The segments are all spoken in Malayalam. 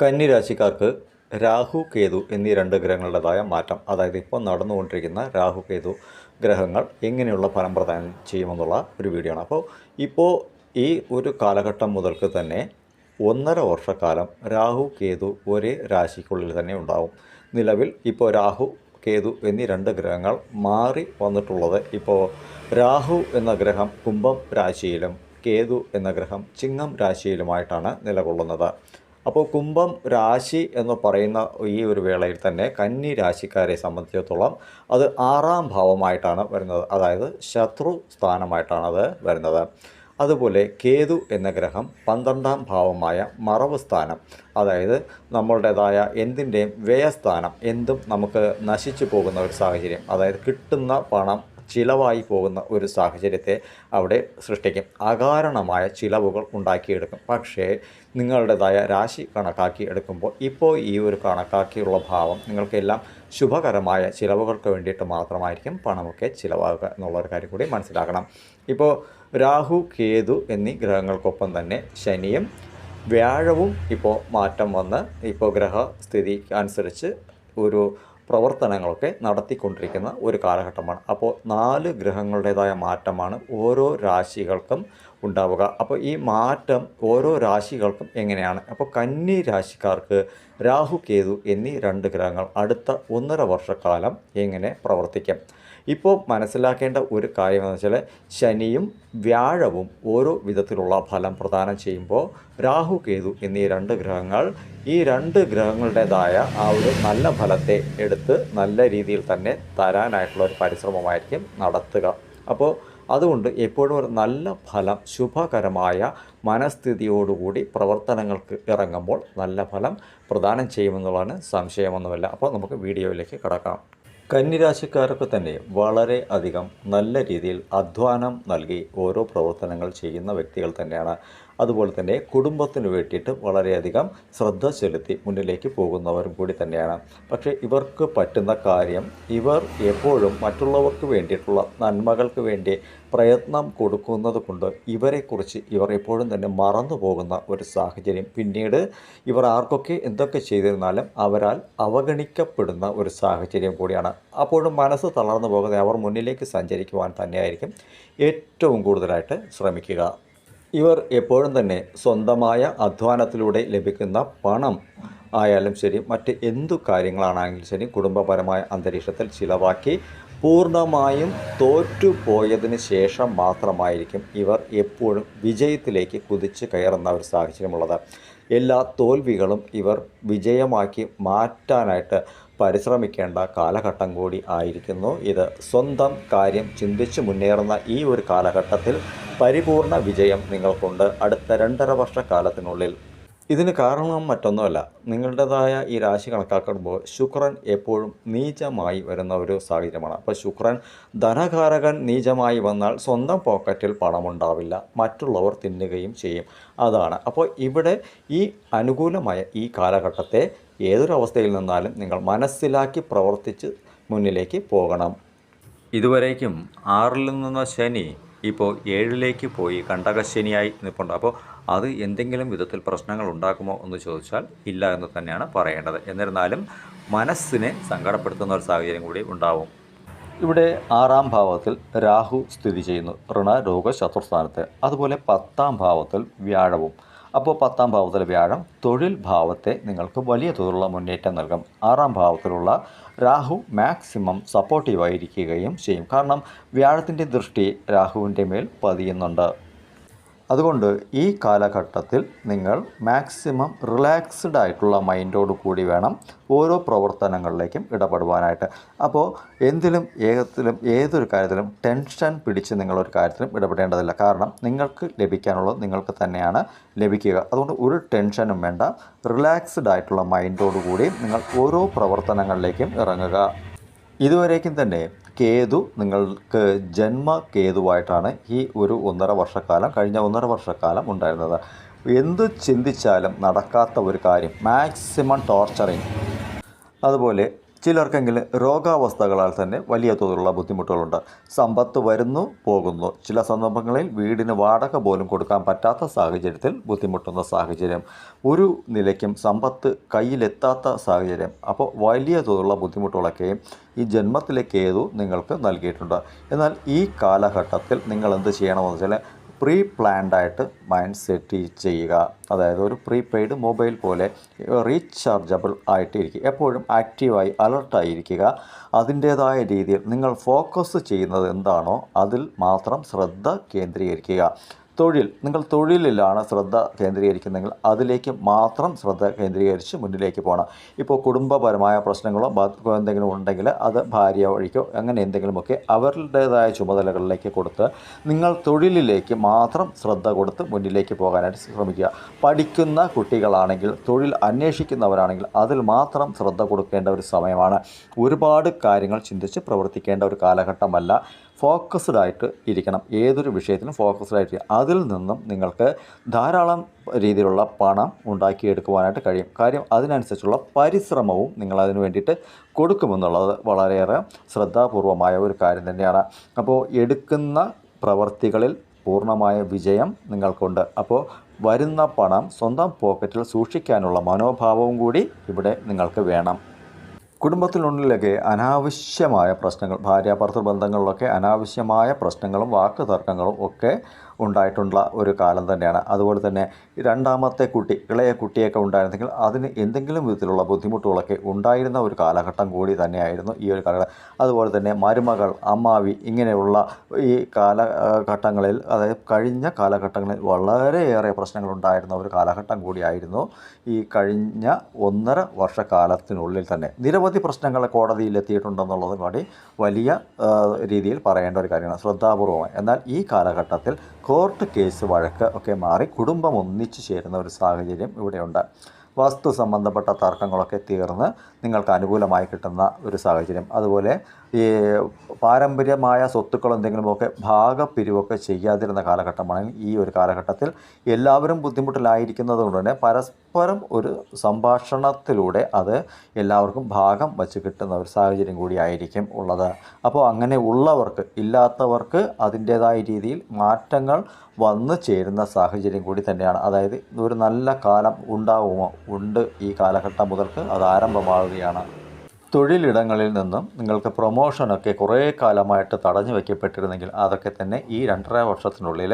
കന്നി രാശിക്കാർക്ക് രാഹു കേതു എന്നീ രണ്ട് ഗ്രഹങ്ങളുടേതായ മാറ്റം. അതായത് ഇപ്പോൾ നടന്നുകൊണ്ടിരിക്കുന്ന രാഹു കേതു ഗ്രഹങ്ങൾ എങ്ങനെയുള്ള ഫലം പ്രദാനം ചെയ്യുമെന്നുള്ള ഒരു വീഡിയോ ആണ്. അപ്പോൾ ഇപ്പോൾ ഈ ഒരു കാലഘട്ടം മുതൽക്ക് തന്നെ ഒന്നര വർഷക്കാലം രാഹു കേതു ഒരേ രാശിക്കുള്ളിൽ തന്നെ ഉണ്ടാവും. നിലവിൽ ഇപ്പോൾ രാഹു കേതു എന്നീ രണ്ട് ഗ്രഹങ്ങൾ മാറി വന്നിട്ടുള്ളത് ഇപ്പോൾ രാഹു എന്ന ഗ്രഹം കുംഭം രാശിയിലും കേതു എന്ന ഗ്രഹം ചിങ്ങം രാശിയിലുമായിട്ടാണ് നിലകൊള്ളുന്നത്. അപ്പോൾ കുംഭം രാശി എന്ന് പറയുന്ന ഈ ഒരു വേളയിൽ തന്നെ കന്നി രാശിക്കാരെ സംബന്ധിച്ചിടത്തോളം അത് ആറാം ഭാവമായിട്ടാണ് വരുന്നത്. അതായത് ശത്രു സ്ഥാനമായിട്ടാണ് അത് വരുന്നത്. അതുപോലെ കേതു എന്ന ഗ്രഹം പന്ത്രണ്ടാം ഭാവമായ മറവ് സ്ഥാനം അതായത് നമ്മളുടേതായ എന്തിന്റെയും വ്യയസ്ഥാനം എന്തും നമുക്ക് നശിച്ചു പോകുന്ന ഒരു സാഹചര്യം അതായത് കിട്ടുന്ന പണം ചിലവായി പോകുന്ന ഒരു സാഹചര്യത്തെ അവിടെ സൃഷ്ടിക്കും. അകാരണമായ ചിലവുകൾ ഉണ്ടാക്കിയെടുക്കും. പക്ഷേ നിങ്ങളുടേതായ രാശി കണക്കാക്കി എടുക്കുമ്പോൾ ഇപ്പോൾ ഈ ഒരു കണക്കാക്കിയുള്ള ഭാവം നിങ്ങൾക്കെല്ലാം ശുഭകരമായ ചിലവുകൾക്ക് വേണ്ടിയിട്ട് മാത്രമായിരിക്കും പണമൊക്കെ ചിലവാകുക എന്നുള്ളൊരു കാര്യം കൂടി മനസ്സിലാക്കണം. ഇപ്പോൾ രാഹു കേതു എന്നീ ഗ്രഹങ്ങൾക്കൊപ്പം തന്നെ ശനിയും വ്യാഴവും ഇപ്പോൾ മാറ്റം വന്ന് ഇപ്പോൾ ഗ്രഹസ്ഥിതി അനുസരിച്ച് ഒരു പ്രവർത്തനങ്ങളൊക്കെ നടത്തിക്കൊണ്ടിരിക്കുന്ന ഒരു കാലഘട്ടമാണ്. അപ്പോൾ നാല് ഗ്രഹങ്ങളുടേതായ മാറ്റമാണ് ഓരോ രാശികൾക്കും ഉണ്ടാവുക. അപ്പോൾ ഈ മാറ്റം ഓരോ രാശികൾക്കും എങ്ങനെയാണ്? അപ്പോൾ കന്നി രാശിക്കാർക്ക് രാഹു കേതു എന്നീ രണ്ട് ഗ്രഹങ്ങൾ അടുത്ത ഒന്നര വർഷക്കാലം എങ്ങനെ പ്രവർത്തിക്കും? ഇപ്പോൾ മനസ്സിലാക്കേണ്ട ഒരു കാര്യം എന്ന് വെച്ചാൽ ശനിയും വ്യാഴവും ഓരോ വിധത്തിലുള്ള ഫലം പ്രദാനം ചെയ്യുമ്പോൾ രാഹു കേതു എന്നീ രണ്ട് ഗ്രഹങ്ങൾ ഈ രണ്ട് ഗ്രഹങ്ങളുടേതായ ആ ഒരു നല്ല ഫലത്തെ എടുത്ത് നല്ല രീതിയിൽ തന്നെ തരാനായിട്ടുള്ള ഒരു പരിശ്രമമായിരിക്കും നടത്തുക. അപ്പോൾ അതുകൊണ്ട് എപ്പോഴും ഒരു നല്ല ഫലം ശുഭകരമായ മനസ്ഥിതിയോടുകൂടി പ്രവർത്തനങ്ങൾക്ക് ഇറങ്ങുമ്പോൾ നല്ല ഫലം പ്രദാനം ചെയ്യുമെന്നുള്ളതാണ് സംശയമൊന്നുമില്ല. അപ്പോൾ നമുക്ക് വീഡിയോയിലേക്ക് കിടക്കാം. കന്നിരാശിക്കാർക്ക് തന്നെ വളരെ അധികം നല്ല രീതിയിൽ അധ്വാനം നൽകി ഓരോ പ്രവർത്തനങ്ങൾ ചെയ്യുന്ന വ്യക്തികൾ തന്നെയാണ്. അതുപോലെ തന്നെ കുടുംബത്തിന് വേണ്ടിയിട്ട് വളരെയധികം ശ്രദ്ധ ചെലുത്തി മുന്നിലേക്ക് പോകുന്നവരും കൂടി തന്നെയാണ്. പക്ഷേ ഇവർക്ക് പറ്റുന്ന കാര്യം ഇവർ എപ്പോഴും മറ്റുള്ളവർക്ക് വേണ്ടിയിട്ടുള്ള നന്മകൾക്ക് വേണ്ടി പ്രയത്നം കൊടുക്കുന്നത് കൊണ്ട് ഇവരെക്കുറിച്ച് ഇവർ എപ്പോഴും തന്നെ മറന്നു പോകുന്ന ഒരു സാഹചര്യം. പിന്നീട് ഇവർ ആർക്കൊക്കെ എന്തൊക്കെ ചെയ്തിരുന്നാലും അവരാൽ അവഗണിക്കപ്പെടുന്ന ഒരു സാഹചര്യം കൂടിയാണ്. അപ്പോഴും മനസ്സ് തളർന്നു പോകുന്ന അവർ മുന്നിലേക്ക് സഞ്ചരിക്കുവാൻ തന്നെയായിരിക്കും ഏറ്റവും കൂടുതലായിട്ട് ശ്രമിക്കുക. ഇവർ എപ്പോഴും തന്നെ സ്വന്തമായ അധ്വാനത്തിലൂടെ ലഭിക്കുന്ന പണം. ആയാലും ശരി മറ്റ് എന്തു കാര്യങ്ങളാണെങ്കിലും ശരി കുടുംബപരമായ അന്തരീക്ഷത്തിൽ ചിലവാക്കി പൂർണമായും തോറ്റുപോയതിന് ശേഷം മാത്രമായിരിക്കും ഇവർ എപ്പോഴും വിജയത്തിലേക്ക് കുതിച്ച് കയറുന്ന ഒരു സാഹചര്യമുള്ളത്. എല്ലാ തോൽവികളും ഇവർ വിജയമാക്കി മാറ്റാനായിട്ട് പരിശ്രമിക്കേണ്ട കാലഘട്ടം കൂടി ആയിരിക്കുന്നു. ഇത് സ്വന്തം കാര്യം ചിന്തിച്ച് മുന്നേറുന്ന ഈ ഒരു കാലഘട്ടത്തിൽ പരിപൂർണ വിജയം നിങ്ങൾക്കുണ്ട്. അടുത്ത രണ്ടര വർഷക്കാലത്തിനുള്ളിൽ ഇതിന് കാരണം മറ്റൊന്നുമല്ല. നിങ്ങളുടേതായ ഈ രാശി കണക്കാക്കുമ്പോൾ ശുക്രൻ എപ്പോഴും നീചമായി വരുന്ന ഒരു സാഹചര്യമാണ്. അപ്പോൾ ശുക്രൻ ധനകാരകൻ നീചമായി വന്നാൽ സ്വന്തം പോക്കറ്റിൽ പണമുണ്ടാവില്ല. മറ്റുള്ളവർ തിന്നുകയും ചെയ്യും. അതാണ്. അപ്പോൾ ഇവിടെ ഈ അനുകൂലമായ ഈ കാലഘട്ടത്തെ ഏതൊരു അവസ്ഥയിൽ നിന്നാലും നിങ്ങൾ മനസ്സിലാക്കി പ്രവർത്തിച്ച് മുന്നിലേക്ക് പോകണം. ഇതുവരേക്കും ആറിൽ നിന്ന ശനി ഇപ്പോൾ ഏഴിലേക്ക് പോയി. കണ്ടകശനിയായി നിൽപ്പുണ്ട്. അപ്പോൾ അത് എന്തെങ്കിലും വിധത്തിൽ പ്രശ്നങ്ങൾ ഉണ്ടാക്കുമോ എന്ന് ചോദിച്ചാൽ ഇല്ല എന്ന് തന്നെയാണ് പറയേണ്ടത്. എന്നിരുന്നാലും മനസ്സിനെ സങ്കടപ്പെടുത്തുന്ന ഒരു സാഹചര്യം കൂടി ഉണ്ടാവും. ഇവിടെ ആറാം ഭാവത്തിൽ രാഹു സ്ഥിതി ചെയ്യുന്നു. ഋണ രോഗ ശത്രുസ്ഥാനത്ത് അതുപോലെ പത്താം ഭാവത്തിൽ വ്യാഴവും. അപ്പോൾ പത്താം ഭാവത്തിലെ വ്യാഴം തൊഴിൽ ഭാവത്തെ നിങ്ങൾക്ക് വലിയ തോതിലുള്ള മുന്നേറ്റം നൽകും. ആറാം ഭാവത്തിലുള്ള രാഹു മാക്സിമം സപ്പോർട്ടീവായിരിക്കുകയും ചെയ്യും. കാരണം വ്യാഴത്തിന്റെ ദൃഷ്ടി രാഹുവിന്റെ മേൽ പതിയുന്നുണ്ട്. അതുകൊണ്ട് ഈ കാലഘട്ടത്തിൽ നിങ്ങൾ മാക്സിമം റിലാക്സ്ഡ് ആയിട്ടുള്ള മൈൻഡോട് കൂടി വേണം ഓരോ പ്രവർത്തനങ്ങളിലേക്കും ഇടപെടുവാനായിട്ട്. അപ്പോൾ എന്തിലും ഏകത്തിലും ഏതൊരു കാര്യത്തിലും ടെൻഷൻ പിടിച്ച് നിങ്ങളൊരു കാര്യത്തിലും ഇടപെടേണ്ടതില്ല. കാരണം നിങ്ങൾക്ക് ലഭിക്കാനുള്ളത് നിങ്ങൾക്ക് തന്നെയാണ് ലഭിക്കുക. അതുകൊണ്ട് ഒരു ടെൻഷനും വേണ്ട. റിലാക്സ്ഡ് ആയിട്ടുള്ള മൈൻഡോട് കൂടി നിങ്ങൾ ഓരോ പ്രവർത്തനങ്ങളിലേക്കും ഇറങ്ങുക. ഇതുവരേക്കും തന്നെ കേതു നിങ്ങൾക്ക് ജന്മ കേതുവായിട്ടാണ് ഈ ഒരു ഒന്നര വർഷക്കാലം കഴിഞ്ഞ ഒന്നര വർഷക്കാലം ഉണ്ടായിരുന്നത്. എന്ത് ചിന്തിച്ചാലും നടക്കാത്ത ഒരു കാര്യം മാക്സിമം ടോർച്ചറിങ് അതുപോലെ ചിലർക്കെങ്കിലും രോഗാവസ്ഥകളാൽ തന്നെ വലിയ തോതിലുള്ള ബുദ്ധിമുട്ടുകളുണ്ട്. സമ്പത്ത് വരുന്നു പോകുന്നു. ചില സന്ദർഭങ്ങളിൽ വീടിന് വാടക പോലും കൊടുക്കാൻ പറ്റാത്ത സാഹചര്യത്തിൽ ബുദ്ധിമുട്ടുന്ന സാഹചര്യം. ഒരു നിലയ്ക്കും സമ്പത്ത് കയ്യിലെത്താത്ത സാഹചര്യം. അപ്പോൾ വലിയ തോതിലുള്ള ബുദ്ധിമുട്ടുകളൊക്കെയും ഈ ജന്മത്തിലെ കേതു നിങ്ങൾക്ക് നൽകിയിട്ടുണ്ട്. എന്നാൽ ഈ കാലഘട്ടത്തിൽ നിങ്ങൾ എന്ത് ചെയ്യണമെന്ന് വെച്ചാൽ പ്രീ പ്ലാൻഡായിട്ട് മൈൻഡ് സെറ്റ് ചെയ്യുക. അതായത് ഒരു പ്രീപെയ്ഡ് മൊബൈൽ പോലെ റീചാർജബിൾ ആയിട്ടിരിക്കുക. എപ്പോഴും ആക്റ്റീവായി അലർട്ടായിരിക്കുക അതിന്റേതായ രീതിയിൽ നിങ്ങൾ ഫോക്കസ് ചെയ്യുന്നത് എന്താണോ അതിൽ മാത്രം ശ്രദ്ധ കേന്ദ്രീകരിക്കുക. തൊഴിൽ നിങ്ങൾ തൊഴിലിലാണ് ശ്രദ്ധ കേന്ദ്രീകരിക്കുന്നതെങ്കിൽ അതിലേക്ക് മാത്രം ശ്രദ്ധ കേന്ദ്രീകരിച്ച് മുന്നിലേക്ക് പോകണം. ഇപ്പോൾ കുടുംബപരമായ പ്രശ്നങ്ങളോ എന്തെങ്കിലും ഉണ്ടെങ്കിൽ അത് ഭാര്യ വഴിക്കോ അങ്ങനെ എന്തെങ്കിലുമൊക്കെ അവരുടേതായ ചുമതലകളിലേക്ക് കൊടുത്ത് നിങ്ങൾ തൊഴിലിലേക്ക് മാത്രം ശ്രദ്ധ കൊടുത്ത് മുന്നിലേക്ക് പോകാനായിട്ട് ശ്രമിക്കുക. പഠിക്കുന്ന കുട്ടികളാണെങ്കിൽ തൊഴിൽ അന്വേഷിക്കുന്നവരാണെങ്കിൽ അതിൽ മാത്രം ശ്രദ്ധ കൊടുക്കേണ്ട ഒരു സമയമാണ്. ഒരുപാട് കാര്യങ്ങൾ ചിന്തിച്ച് പ്രവർത്തിക്കേണ്ട ഒരു കാലഘട്ടമല്ല. ഫോക്കസ്ഡ് ആയിട്ട് ഇരിക്കണം. ഏതൊരു വിഷയത്തിലും ഫോക്കസ്ഡ് ആയിട്ട് ഇരിക്കുക. അതിൽ നിന്നും നിങ്ങൾക്ക് ധാരാളം രീതിയിലുള്ള പണം ഉണ്ടാക്കിയെടുക്കുവാനായിട്ട് കഴിയും. കാര്യം അതിനനുസരിച്ചുള്ള പരിശ്രമവും നിങ്ങൾ അതിന് വേണ്ടിയിട്ട് കൊടുക്കുമെന്നുള്ളത് വളരെയേറെ ശ്രദ്ധാപൂർവമായ ഒരു കാര്യം തന്നെയാണ്. അപ്പോൾ എടുക്കുന്ന പ്രവർത്തികളിൽ പൂർണമായ വിജയം നിങ്ങൾക്കുണ്ട്. അപ്പോൾ വരുന്ന പണം സ്വന്തം പോക്കറ്റിൽ സൂക്ഷിക്കാനുള്ള മനോഭാവവും കൂടി ഇവിടെ നിങ്ങൾക്ക് വേണം. കുടുംബത്തിനുള്ളിലൊക്കെ അനാവശ്യമായ പ്രശ്നങ്ങൾ ഭാര്യാഭർത്തൃ ബന്ധങ്ങളിലൊക്കെ അനാവശ്യമായ പ്രശ്നങ്ങളും വാക്ക് തർക്കങ്ങളും ഒക്കെ ഉണ്ടായിട്ടുള്ള ഒരു കാലം തന്നെയാണ്. അതുപോലെ തന്നെ രണ്ടാമത്തെ കുട്ടി ഇളയ കുട്ടിയൊക്കെ ഉണ്ടായിരുന്നെങ്കിൽ അതിന് എന്തെങ്കിലും വിധത്തിലുള്ള ബുദ്ധിമുട്ടുകളൊക്കെ ഉണ്ടായിരുന്ന ഒരു കാലഘട്ടം കൂടി തന്നെയായിരുന്നു ഈ ഒരു കാലഘട്ടം. അതുപോലെ തന്നെ മരുമകൾ അമ്മാവി ഇങ്ങനെയുള്ള ഈ കാലഘട്ടങ്ങളിൽ അതായത് കഴിഞ്ഞ കാലഘട്ടങ്ങളിൽ വളരെയേറെ പ്രശ്നങ്ങളുണ്ടായിരുന്ന ഒരു കാലഘട്ടം കൂടിയായിരുന്നു ഈ കഴിഞ്ഞ ഒന്നര വർഷക്കാലത്തിനുള്ളിൽ തന്നെ. നിരവധി പ്രശ്നങ്ങൾ കോടതിയിൽ എത്തിയിട്ടുണ്ടെന്നുള്ളത് കൂടി വലിയ രീതിയിൽ പറയേണ്ട ഒരു കാര്യമാണ് ശ്രദ്ധാപൂർവമായി എന്നാൽ ഈ കാലഘട്ടത്തിൽ കോർട്ട് കേസ് വഴക്ക് ഒക്കെ മാറി കുടുംബം ഒന്നിച്ചു ചേരുന്ന ഒരു സാഹചര്യം ഇവിടെയുണ്ട്. വസ്തു സംബന്ധപ്പെട്ട തർക്കങ്ങളൊക്കെ തീർന്ന് നിങ്ങൾക്ക് അനുകൂലമായി കിട്ടുന്ന ഒരു സാഹചര്യം. അതുപോലെ ഈ പാരമ്പര്യമായ സ്വത്തുക്കൾ എന്തെങ്കിലുമൊക്കെ ഭാഗപ്പിരിവൊക്കെ ചെയ്യാതിരുന്ന കാലഘട്ടമാണെങ്കിൽ ഈ ഒരു കാലഘട്ടത്തിൽ എല്ലാവരും ബുദ്ധിമുട്ടിലായിരിക്കുന്നത് കൊണ്ട് തന്നെ പരസ്പരം ഒരു സംഭാഷണത്തിലൂടെ അത് എല്ലാവർക്കും ഭാഗം വച്ച് കിട്ടുന്ന ഒരു സാഹചര്യം കൂടിയായിരിക്കും ഉള്ളത്. അപ്പോൾ അങ്ങനെ ഉള്ളവർക്ക് ഇല്ലാത്തവർക്ക് അതിന്റേതായ രീതിയിൽ മാറ്റങ്ങൾ വന്നു ചേരുന്ന സാഹചര്യം കൂടി തന്നെയാണ്. അതായത് ഒരു നല്ല കാലം ഉണ്ടാവുമോ? ഉണ്ട് ഈ കാലഘട്ടം മുതൽക്ക്. അത് ആരംഭമാവുകയാണ് തൊഴിലിടങ്ങളിൽ നിന്നും നിങ്ങൾക്ക് പ്രൊമോഷനൊക്കെ കുറേ കാലമായിട്ട് തടഞ്ഞു വയ്ക്കപ്പെട്ടിരുന്നെങ്കിൽ അതൊക്കെ തന്നെ ഈ രണ്ടര വർഷത്തിനുള്ളിൽ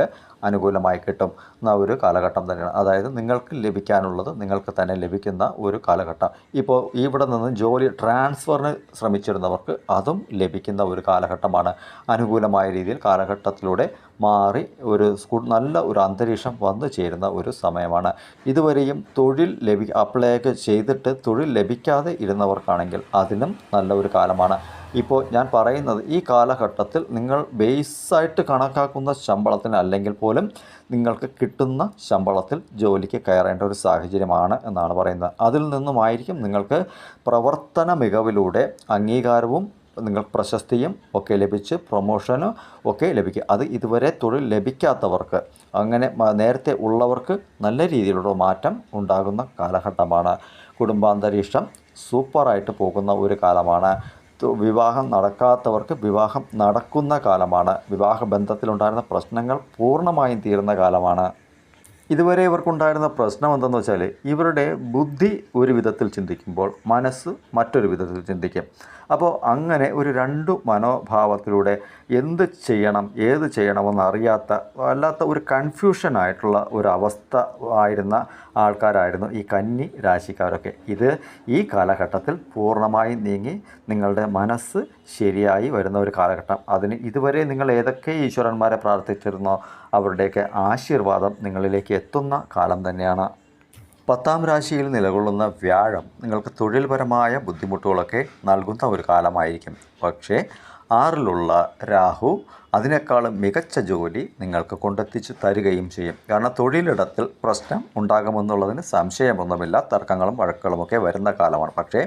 അനുകൂലമായി കിട്ടും. എന്ന ഒരു കാലഘട്ടം തന്നെയാണ്. അതായത് നിങ്ങൾക്ക് ലഭിക്കാനുള്ളത് നിങ്ങൾക്ക് തന്നെ ലഭിക്കുന്ന ഒരു കാലഘട്ടം. ഇപ്പോൾ ഇവിടെ നിന്ന് ജോലി ട്രാൻസ്ഫറിന് ശ്രമിച്ചിരുന്നവർക്ക് അതും ലഭിക്കുന്ന ഒരു കാലഘട്ടമാണ്. അനുകൂലമായ രീതിയിൽ കാലഘട്ടത്തിലൂടെ മാറി ഒരു നല്ല ഒരു അന്തരീക്ഷം വന്നു ചേരുന്ന ഒരു സമയമാണ്. ഇതുവരെയും തൊഴിൽ ലഭി അപ്ലൈ ചെയ്തിട്ട് തൊഴിൽ ലഭിക്കാതെ ഇരുന്നവർക്കാണെങ്കിൽ അതിനും നല്ല ഒരു കാലമാണ്. ഇപ്പോൾ ഞാൻ പറയുന്നത് ഈ കാലഘട്ടത്തിൽ നിങ്ങൾ ബേസായിട്ട് കണക്കാക്കുന്ന ശമ്പളത്തിന് അല്ലെങ്കിൽ പോലും നിങ്ങൾക്ക് കിട്ടുന്ന ശമ്പളത്തിൽ ജോലിക്ക് കയറേണ്ട ഒരു സാഹചര്യമാണ് എന്നാണ് പറയുന്നത്. അതിൽ നിന്നുമായിരിക്കും നിങ്ങൾക്ക് പ്രവർത്തന മികവിലൂടെ അംഗീകാരവും നിങ്ങൾ പ്രശസ്തിയും ഒക്കെ ലഭിച്ച് പ്രൊമോഷനും ഒക്കെ ലഭിക്കും അത് ഇതുവരെ തൊഴിൽ ലഭിക്കാത്തവർക്ക് അങ്ങനെ നേരത്തെ ഉള്ളവർക്ക് നല്ല രീതിയിലുള്ള മാറ്റം ഉണ്ടാകുന്ന കാലഘട്ടമാണ്. കുടുംബാന്തരീക്ഷം സൂപ്പറായിട്ട് പോകുന്ന ഒരു കാലമാണ്. വിവാഹം നടക്കാത്തവർക്ക് വിവാഹം നടക്കുന്ന കാലമാണ്. വിവാഹ ബന്ധത്തിലുണ്ടായിരുന്ന പ്രശ്നങ്ങൾ പൂർണമായും തീരുന്ന കാലമാണ്. ഇതുവരെ ഇവർക്കുണ്ടായിരുന്ന പ്രശ്നം എന്തെന്ന് വെച്ചാൽ ഇവരുടെ ബുദ്ധി ഒരു വിധത്തിൽ ചിന്തിക്കുമ്പോൾ മനസ്സ് മറ്റൊരു വിധത്തിൽ ചിന്തിക്കും. അപ്പോൾ അങ്ങനെ ഒരു രണ്ടു മനോഭാവത്തിലൂടെ എന്ത് ചെയ്യണം ഏത് ചെയ്യണമെന്ന് അറിയാത്ത വല്ലാത്ത ഒരു കൺഫ്യൂഷനായിട്ടുള്ള ഒരു അവസ്ഥ ആയിരുന്ന ആൾക്കാരായിരുന്നു ഈ കന്നി രാശിക്കാരൊക്കെ. ഇത് ഈ കാലഘട്ടത്തിൽ പൂർണമായും നീങ്ങി നിങ്ങളുടെ മനസ്സ് ശരിയായി വരുന്ന ഒരു കാലഘട്ടം. അതിന് ഇതുവരെ നിങ്ങൾ ഏതൊക്കെ ഈശ്വരന്മാരെ പ്രാർത്ഥിച്ചിരുന്നോ അവരുടെയൊക്കെ ആശീർവാദം നിങ്ങളിലേക്ക് എത്തുന്ന കാലം തന്നെയാണ്. പത്താം രാശിയിൽ നിലകൊള്ളുന്ന വ്യാഴം നിങ്ങൾക്ക് തൊഴിൽപരമായ ബുദ്ധിമുട്ടുകളൊക്കെ നൽകുന്ന ഒരു കാലമായിരിക്കും. പക്ഷേ ആറിലുള്ള രാഹു അതിനേക്കാളും മികച്ച ജോലി നിങ്ങൾക്ക് കൊണ്ടെത്തിച്ച് തരികയും ചെയ്യും. കാരണം തൊഴിലിടത്തിൽ പ്രശ്നം ഉണ്ടാകുമെന്നുള്ളതിന് സംശയമൊന്നുമില്ല. തർക്കങ്ങളും വഴക്കുകളുമൊക്കെ വരുന്ന കാലമാണ്. പക്ഷേ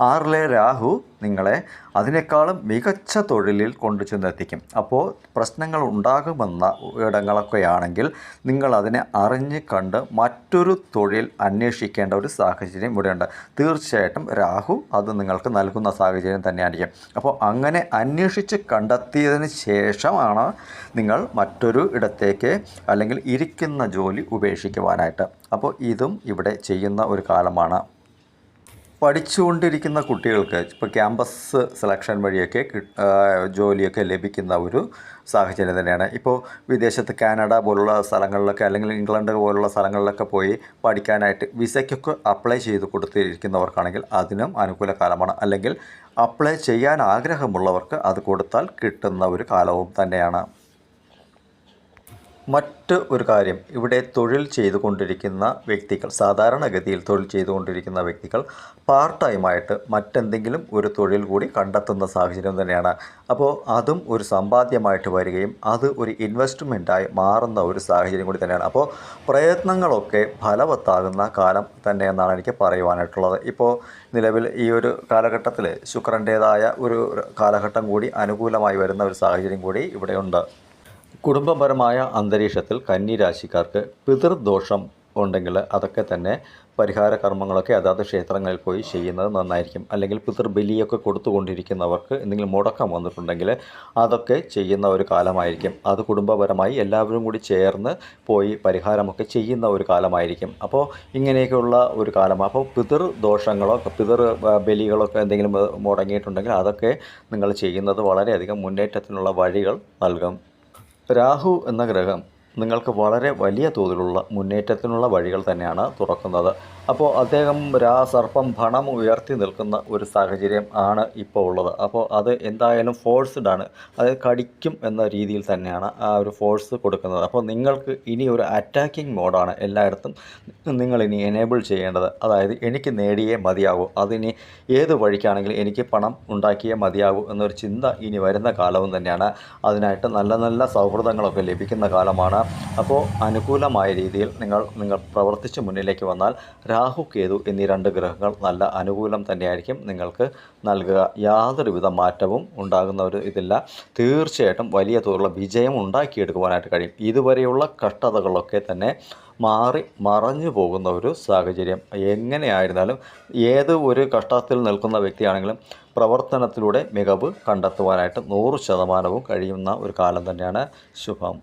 ആറിലെ രാഹു നിങ്ങളെ അതിനേക്കാളും മികച്ച തൊഴിലിൽ കൊണ്ടു ചെന്നെത്തിക്കും. അപ്പോൾ പ്രശ്നങ്ങൾ ഉണ്ടാകുമെന്ന ഇടങ്ങളൊക്കെ ആണെങ്കിൽ നിങ്ങൾ അതിനെ അറിഞ്ഞ് കണ്ട് മറ്റൊരു തൊഴിൽ അന്വേഷിക്കേണ്ട ഒരു സാഹചര്യം ഇവിടെയുണ്ട്. തീർച്ചയായിട്ടും രാഹു അത് നിങ്ങൾക്ക് നൽകുന്ന സാഹചര്യം തന്നെയായിരിക്കും. അപ്പോൾ അങ്ങനെ അന്വേഷിച്ച് കണ്ടെത്തിയതിന് ശേഷമാണ് നിങ്ങൾ മറ്റൊരു ഇടത്തേക്ക് അല്ലെങ്കിൽ ഇരിക്കുന്ന ജോലി ഉപേക്ഷിക്കുവാനായിട്ട്. അപ്പോൾ ഇതും ഇവിടെ ചെയ്യുന്ന ഒരു കാലമാണ്. പഠിച്ചുകൊണ്ടിരിക്കുന്ന കുട്ടികൾക്ക് ഇപ്പോൾ ക്യാമ്പസ് സെലക്ഷൻ വഴിയൊക്കെ ജോലിയൊക്കെ ലഭിക്കുന്ന ഒരു സാഹചര്യം തന്നെയാണ്. ഇപ്പോൾ വിദേശത്ത് കാനഡ പോലുള്ള സ്ഥലങ്ങളിലൊക്കെ അല്ലെങ്കിൽ ഇംഗ്ലണ്ട് പോലുള്ള സ്ഥലങ്ങളിലൊക്കെ പോയി പഠിക്കാനായിട്ട് വിസയ്ക്കൊക്കെ അപ്ലൈ ചെയ്ത് കൊടുത്തിരിക്കുന്നവർക്കാണെങ്കിൽ അതിനും അനുകൂല കാലമാണ്. അല്ലെങ്കിൽ അപ്ലൈ ചെയ്യാൻ ആഗ്രഹമുള്ളവർക്ക് അത് കൊടുത്താൽ കിട്ടുന്ന ഒരു കാലവും തന്നെയാണ്. മറ്റ് ഒരു കാര്യം ഇവിടെ തൊഴിൽ ചെയ്തുകൊണ്ടിരിക്കുന്ന വ്യക്തികൾ സാധാരണഗതിയിൽ തൊഴിൽ ചെയ്തുകൊണ്ടിരിക്കുന്ന വ്യക്തികൾ പാർട്ട് ടൈമായിട്ട് മറ്റെന്തെങ്കിലും ഒരു തൊഴിൽ കൂടി കണ്ടെത്തുന്ന സാഹചര്യം തന്നെയാണ്. അപ്പോൾ അതും ഒരു സമ്പാദ്യമായിട്ട് വരികയും അത് ഒരു ഇൻവെസ്റ്റ്മെന്റായി മാറുന്ന ഒരു സാഹചര്യം കൂടി തന്നെയാണ്. അപ്പോൾ പ്രയത്നങ്ങളൊക്കെ ഫലവത്താകുന്ന കാലം തന്നെ എന്നാണ് എനിക്ക് പറയുവാനായിട്ടുള്ളത്. ഇപ്പോൾ നിലവിൽ ഈ ഒരു കാലഘട്ടത്തിൽ ശുക്രന്റേതായ ഒരു കാലഘട്ടം കൂടി അനുകൂലമായി വരുന്ന ഒരു സാഹചര്യം കൂടി ഇവിടെയുണ്ട്. കുടുംബപരമായ അന്തരീക്ഷത്തിൽ കന്നിരാശിക്കാർക്ക് പിതൃദോഷം ഉണ്ടെങ്കിൽ അതൊക്കെ തന്നെ പരിഹാര കർമ്മങ്ങളൊക്കെ അതാത് ക്ഷേത്രങ്ങളിൽ പോയി ചെയ്യുന്നത് നന്നായിരിക്കും. അല്ലെങ്കിൽ പിതൃബലിയൊക്കെ കൊടുത്തുകൊണ്ടിരിക്കുന്നവർക്ക് എന്തെങ്കിലും മുടക്കം വന്നിട്ടുണ്ടെങ്കിൽ അതൊക്കെ ചെയ്യുന്ന ഒരു കാലമായിരിക്കും. അത് കുടുംബപരമായി എല്ലാവരും കൂടി ചേർന്ന് പോയി പരിഹാരമൊക്കെ ചെയ്യുന്ന ഒരു കാലമായിരിക്കും. അപ്പോൾ ഇങ്ങനെയൊക്കെയുള്ള ഒരു കാലം. അപ്പോൾ പിതൃദോഷങ്ങളോ പിതൃ ബലികളൊക്കെ എന്തെങ്കിലും മുടങ്ങിയിട്ടുണ്ടെങ്കിൽ അതൊക്കെ നിങ്ങൾ ചെയ്യുന്നത് വളരെയധികം മുന്നേറ്റത്തിനുള്ള വഴികൾ നൽകും. രാഹു എന്ന ഗ്രഹം നിങ്ങൾക്ക് വളരെ വലിയ തോതിലുള്ള മുന്നേറ്റത്തിനുള്ള വഴികൾ തന്നെയാണ് തുറക്കുന്നത്. അപ്പോൾ അദ്ദേഹം രാസർപ്പം ഭണം ഉയർത്തി നിൽക്കുന്ന ഒരു സാഹചര്യം ആണ് ഇപ്പോൾ ഉള്ളത്. അപ്പോൾ അത് എന്തായാലും ഫോഴ്സ്ഡ് ആണ്. അത് കടിക്കും എന്ന രീതിയിൽ തന്നെയാണ് ആ ഒരു ഫോഴ്സ് കൊടുക്കുന്നത്. അപ്പോൾ നിങ്ങൾക്ക് ഇനി ഒരു അറ്റാക്കിംഗ് മോഡാണ് എല്ലായിടത്തും നിങ്ങൾ ഇനി എനേബിൾ ചെയ്യേണ്ടത്. അതായത് എനിക്ക് നേടിയേ മതിയാകൂ അതിനി ഏത് വഴിക്കാണെങ്കിലും എനിക്ക് പണം ഉണ്ടാക്കിയേ മതിയാകൂ എന്നൊരു ചിന്ത ഇനി വരുന്ന കാലവും തന്നെയാണ്. അതിനായിട്ട് നല്ല നല്ല സൗഹൃദങ്ങളൊക്കെ ലഭിക്കുന്ന കാലമാണ്. അപ്പോൾ അനുകൂലമായ രീതിയിൽ നിങ്ങൾ നിങ്ങൾ പ്രവർത്തിച്ച് മുന്നിലേക്ക് വന്നാൽ രാഹു കേതു എന്നീ രണ്ട് ഗ്രഹങ്ങൾ നല്ല അനുകൂലം തന്നെയായിരിക്കും നിങ്ങൾക്ക് നൽകുക. യാതൊരുവിധ മാറ്റവും ഉണ്ടാകുന്ന ഒരു ഇതില്ല. തീർച്ചയായിട്ടും വലിയ തോതിലുള്ള വിജയം ഉണ്ടാക്കിയെടുക്കുവാനായിട്ട് കഴിയും. ഇതുവരെയുള്ള കഷ്ടതകളൊക്കെ തന്നെ മാറി മറഞ്ഞു പോകുന്ന ഒരു സാഹചര്യം. എങ്ങനെയായിരുന്നാലും ഏത് ഒരു കഷ്ടത്തിൽ നിൽക്കുന്ന വ്യക്തിയാണെങ്കിലും പ്രവർത്തനത്തിലൂടെ മികവ് കണ്ടെത്തുവാനായിട്ട് നൂറ് ശതമാനവും കഴിയുന്ന ഒരു കാലം തന്നെയാണ് ശുഭം.